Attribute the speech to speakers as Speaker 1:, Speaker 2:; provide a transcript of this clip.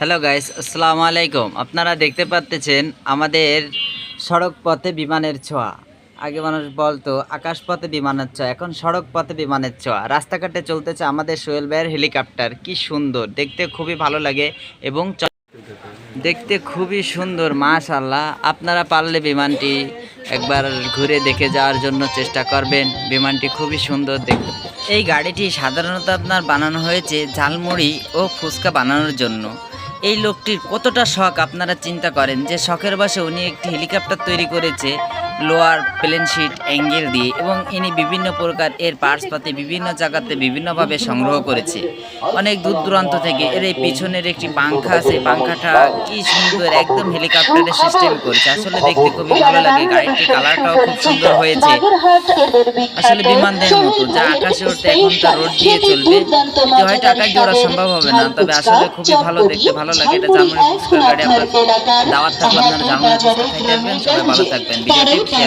Speaker 1: Hello guys আসসালামু আলাইকুম আপনারা দেখতে পাচ্ছেন আমাদের সড়ক পথে বিমানের ছোঁয়া আগে মানুষ বলতো আকাশ পথে বিমানের ছোঁয়া এখন সড়ক পথে বিমানের ছোঁয়া রাস্তাঘাটে চলতেছে আমাদের সোহেল ভাইয়ের হেলিকপ্টার কি সুন্দর দেখতে খুবই ভালো লাগে এবং দেখতে খুবই সুন্দর মাশাল্লাহ আপনারা পারলে বিমানটি একবার ঘুরে দেখে যাওয়ার জন্য চেষ্টা করবেন বিমানটি খুবই সুন্দর দেখতে এই গাড়িটি সাধারণত আপনার বানানো হয়েছে ঝালমুড়ি ও ফুচকা বানানোর জন্য। এই লোকটির কতটা শখ, আপনারা চিন্তা করেন? যে শখের বসে উনি একটি হেলিকপ্টার তৈরি করেছে। লোয়ার প্লেন শিট, অ্যাঙ্গেল দিয়ে এবং ইনি বিভিন্ন প্রকার এর পার্টস পাতে বিভিন্ন জায়গাতে বিভিন্নভাবে সংগ্রহ করেছে। অনেক দূর দূরান্ত থেকে এর এই পিছনের একটি পাংখা আছে পাংখাটা কি সুন্দর, একদম হেলিকপ্টারের সিস্টেম করেছে। আসলে দেখতে খুবই ভালো লাগে, গাড়িটির কালারটাও খুব সুন্দর হয়েছে। আসলে বিমানদের মতো, যা আকাশে উঠতে এখন তা রোড দিয়ে চলবে এটি হয়তো আকাশ জোড়া সম্ভব হবে না, তবে আসলে খুবই ভালো, দেখতে ভালো লাগে, এটা জার্মানি গাড়ি আপনার দাওয়াত থাকলে আপনারা জার্মানি সবাই ভালো থাকবেন। ভিডিওটি